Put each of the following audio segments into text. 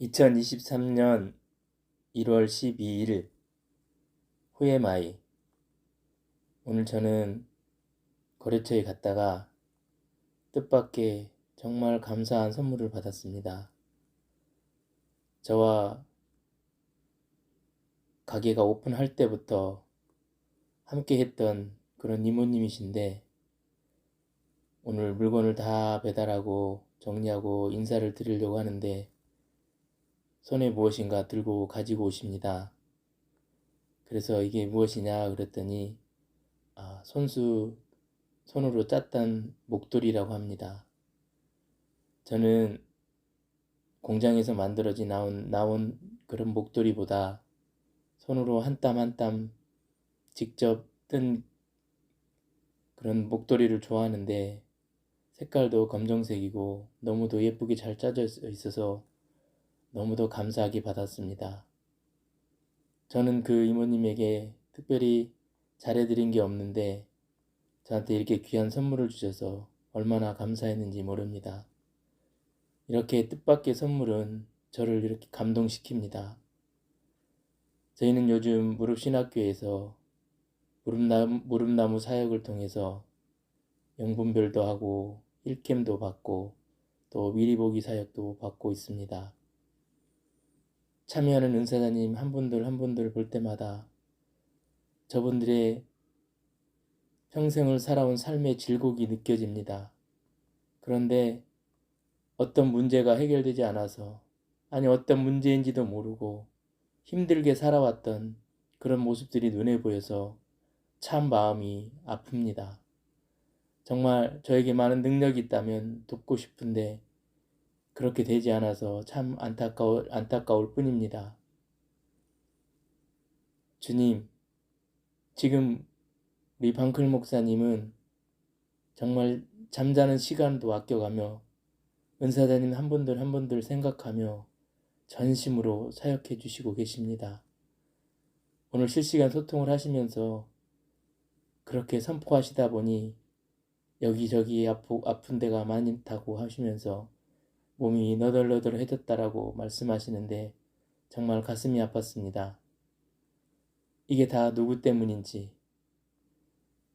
2023년 1월 12일 후에마이 오늘 저는 거래처에 갔다가 뜻밖의 정말 감사한 선물을 받았습니다. 저와 가게가 오픈할 때부터 함께 했던 그런 이모님이신데 오늘 물건을 다 배달하고 정리하고 인사를 드리려고 하는데 손에 무엇인가 들고 가지고 오십니다. 그래서 이게 무엇이냐 그랬더니 아, 손수 손으로 짰던 목도리라고 합니다. 저는 공장에서 만들어진 나온, 나온 그런 목도리보다 손으로 한 땀 한 땀 직접 뜬 그런 목도리를 좋아하는데 색깔도 검정색이고 너무도 예쁘게 잘 짜져 있어서 너무도 감사하게 받았습니다. 저는 그 이모님에게 특별히 잘해드린 게 없는데 저한테 이렇게 귀한 선물을 주셔서 얼마나 감사했는지 모릅니다. 이렇게 뜻밖의 선물은 저를 이렇게 감동시킵니다. 저희는 요즘 무릎신학교에서 무릎나무, 무릎나무 사역을 통해서 영분별도 하고 일캠도 받고 또 미리보기 사역도 받고 있습니다. 참여하는 은사자님 한 분들 한 분들 볼 때마다 저분들의 평생을 살아온 삶의 질곡이 느껴집니다. 그런데 어떤 문제가 해결되지 않아서 아니 어떤 문제인지도 모르고 힘들게 살아왔던 그런 모습들이 눈에 보여서 참 마음이 아픕니다. 정말 저에게 많은 능력이 있다면 돕고 싶은데 그렇게 되지 않아서 참 안타까울, 안타까울 뿐입니다. 주님, 지금 우리 방클 목사님은 정말 잠자는 시간도 아껴가며 은사자님 한 분들 한 분들 생각하며 전심으로 사역해 주시고 계십니다. 오늘 실시간 소통을 하시면서 그렇게 선포하시다 보니 여기저기 아프, 아픈 데가 많다고 하시면서 몸이 너덜너덜해졌다라고 말씀하시는데 정말 가슴이 아팠습니다. 이게 다 누구 때문인지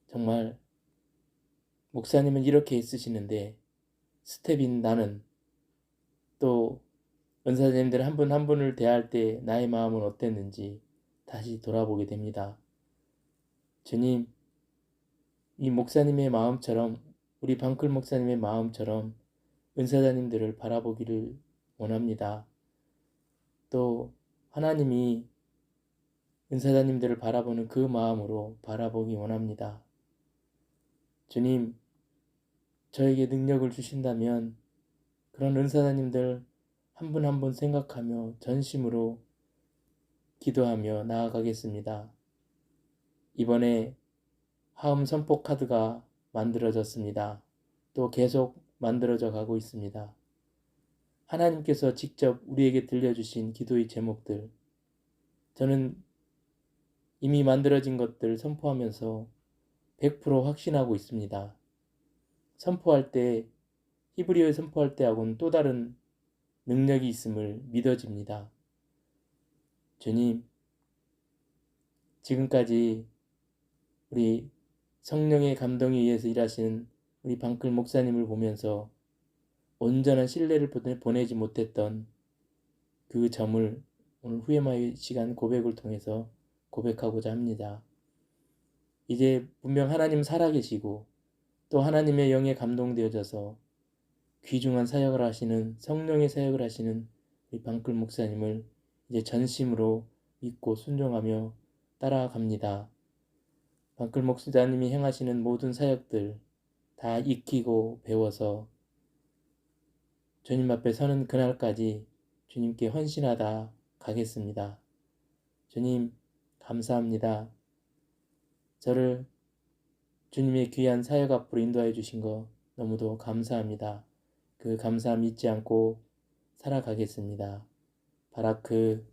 정말 목사님은 이렇게 있으시는데 스텝인 나는 또 은사님들 한분한 분을 대할 때 나의 마음은 어땠는지 다시 돌아보게 됩니다. 주님, 이 목사님의 마음처럼 우리 방클 목사님의 마음처럼 은사자님들을 바라보기를 원합니다. 또 하나님이 은사자님들을 바라보는 그 마음으로 바라보기 원합니다. 주님, 저에게 능력을 주신다면 그런 은사자님들 한 분 한분 생각하며 전심으로 기도하며 나아가겠습니다. 이번에 하음 선포 카드가 만들어졌습니다. 또 계속 만들어져 가고 있습니다. 하나님께서 직접 우리에게 들려주신 기도의 제목들, 저는 이미 만들어진 것들 선포하면서 100% 확신하고 있습니다. 선포할 때, 히브리어에 선포할 때하고는 또 다른 능력이 있음을 믿어집니다. 주님, 지금까지 우리 성령의 감동에 의해서 일하시는 우리 방클 목사님을 보면서 온전한 신뢰를 보내지 못했던 그 점을 오늘 후회마의 시간 고백을 통해서 고백하고자 합니다. 이제 분명 하나님 살아계시고 또 하나님의 영에 감동되어져서 귀중한 사역을 하시는 성령의 사역을 하시는 우리 방클 목사님을 이제 전심으로 믿고 순종하며 따라갑니다. 방클 목사님이 행하시는 모든 사역들 다 익히고 배워서 주님 앞에 서는 그날까지 주님께 헌신하다 가겠습니다. 주님, 감사합니다. 저를 주님의 귀한 사역 앞으로 인도하여 주신 거 너무도 감사합니다. 그 감사함 잊지 않고 살아가겠습니다. 바라크